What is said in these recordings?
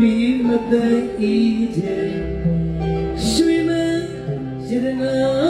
ပြီးမတန်ဤတဲ့ရွှေမရတနာ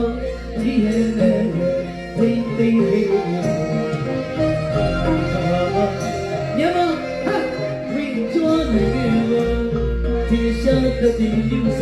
ဒီရှာတဲ့ဒီလူစ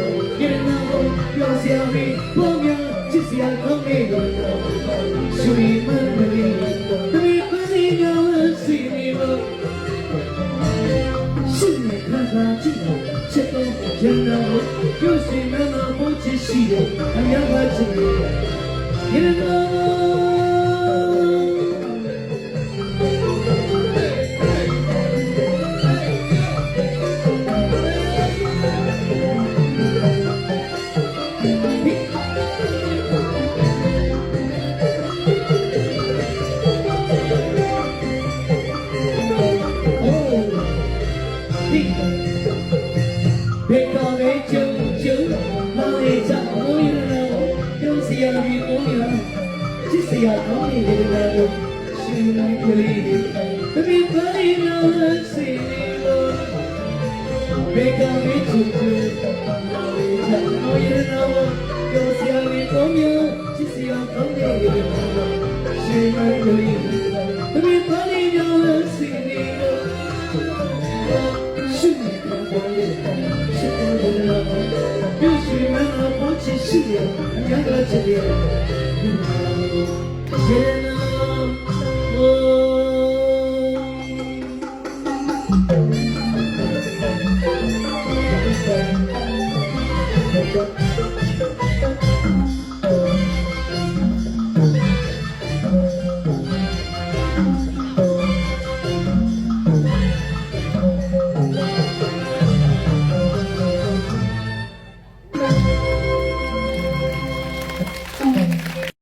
ရှိတယ်အများကြီးချင်တယ်ရည်ရည် မောင်လေးချောင်းကိုရလာပြုံးစီရမီကိုရချစ်စရာကောင်းနေတယ်လို့ရှင်လိုင်းကလေးဘယ်ပြီးပါနေလားစီနေလို့ဘေကမီချစ်ချစ်မောင်လေးချောင်းကိုရလာပြုံးစီရမီကိုရချစ်စရာကောင်းနေတယ်လို့ရှင်လိုင်းကလေးဘယ်ပြီးပါနေလားစီနေလို့ရှင်ကိုရလာရှင်ကိုရလာ ရှိတယ်အများကြီးရှိတယ်